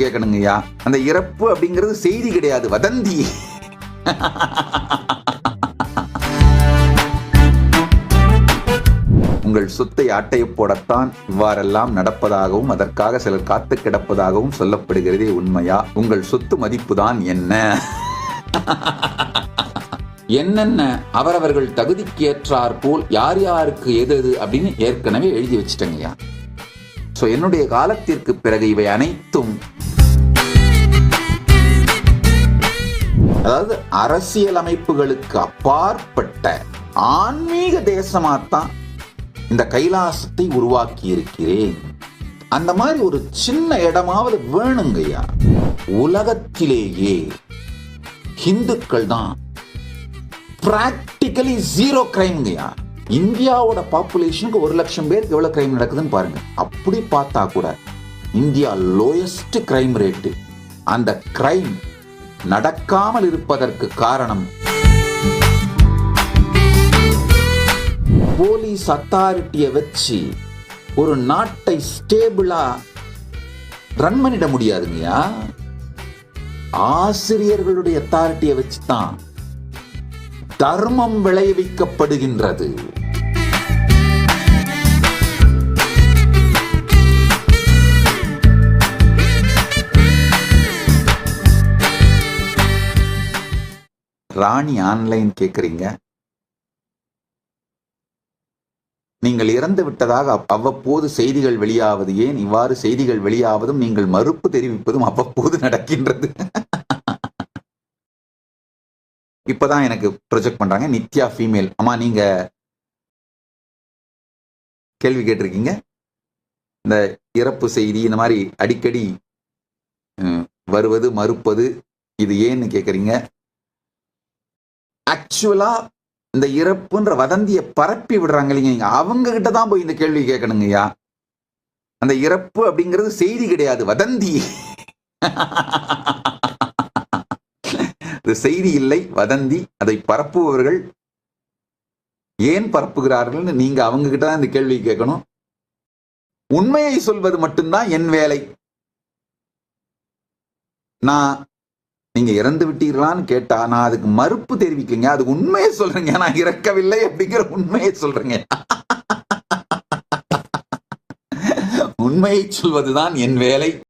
கேட்கணுங்கய்யா அந்த இறப்பு அப்படிங்கிறது செய்தி கிடையாது. வதந்தி. உங்கள் சொத்தை ஆட்டையை போடத்தான் இவ்வாறெல்லாம் நடப்பதாகவும் அதற்காக சிலர் காத்து கிடப்பதாகவும் சொல்லப்படுகிறதே உண்மையா? உங்கள் சொத்து மதிப்புதான் என்ன? என்னென்ன அவரவர்கள் தகுதிக்கு ஏற்றார் போல் யார் யாருக்கு எது எது அப்படின்னு ஏற்கனவே எழுதி வச்சுட்டேங்கய்யா. ஸோ என்னுடைய காலத்திற்கு பிறகு இவை அனைத்தும் அதாவது அரசியல் அமைப்புகளுக்கு அப்பாற்பட்ட ஆன்மீக தேசமாகத்தான் இந்த கைலாசத்தை உருவாக்கி இருக்கிறேன் அந்த மாதிரி ஒரு சின்ன இடமாவது வேணுங்கய்யா. உலகத்திலேயே ஹிந்துக்கள் தான் பிராக்டிக்கலி ஜீரோ கிரைம்ங்கய்யா இந்தியாவோட பாப்புலேஷனுக்கு ஒரு லட்சம் பேருக்கு எவ்வளோ கிரைம் நடக்குதுன்னு பாருங்க. அப்படி பார்த்தா கூட இந்தியா லோயஸ்ட் கிரைம் ரேட்டு அந்த கிரைம் நடக்காமல் இருப்பதற்கு காரணம் போலீஸ் அத்தாரிட்டியை வச்சு ஒரு நாட்டை ஸ்டேபிளா ரன் பண்ணிட முடியாதுங்கய்யா ஆசிரியர்களுடைய அத்தாரிட்டியை வச்சு தான் தர்மம் விளைவிக்கப்படுகின்றது. ராணி ஆன்லைன் கேட்குறீங்க நீங்கள் இறந்து விட்டதாக அவ்வப்போது செய்திகள் வெளியாவது ஏன்? இவ்வாறு செய்திகள் வெளியாவதும் நீங்கள் மறுப்பு தெரிவிப்பதும் அவ்வப்போது நடக்கின்றது. இப்போதான் எனக்கு ப்ரொஜெக்ட் பண்றாங்க. நித்யா ஃபீமேல் அம்மா நீங்க கேள்வி கேட்டிருக்கீங்க? இந்த இறப்பு செய்தி இந்த மாதிரி அடிக்கடி வருவது மறுப்பது இது ஏன்னு கேட்குறீங்க ஆக்சுவலா இந்த இறப்புன்ற வதந்தியை பரப்பி விடுறாங்க இல்லைங்க அவங்க கிட்ட தான் போய் இந்த கேள்வி கேட்கணுங்கய்யா. அந்த இறப்பு அப்படிங்கிறது செய்தி கிடையாது வதந்தி. இது செய்தி இல்லை வதந்தி. அதை பரப்புபவர்கள் ஏன் பரப்புகிறார்கள்னு நீங்க அவங்க கிட்ட தான் இந்த கேள்வி கேட்கணும். உண்மையை சொல்வது மட்டும்தான் என் வேலை. நான் நீங்க இறந்து விட்டீர்களான்னு கேட்டா நான் அதுக்கு மறுப்பு தெரிவிக்கலைங்க அது உண்மையை சொல்றேங்க. நான் இறக்கவில்லை அப்படிங்கிற உண்மையை சொல்றேங்க. உண்மையை சொல்வதுதான் என் வேலை.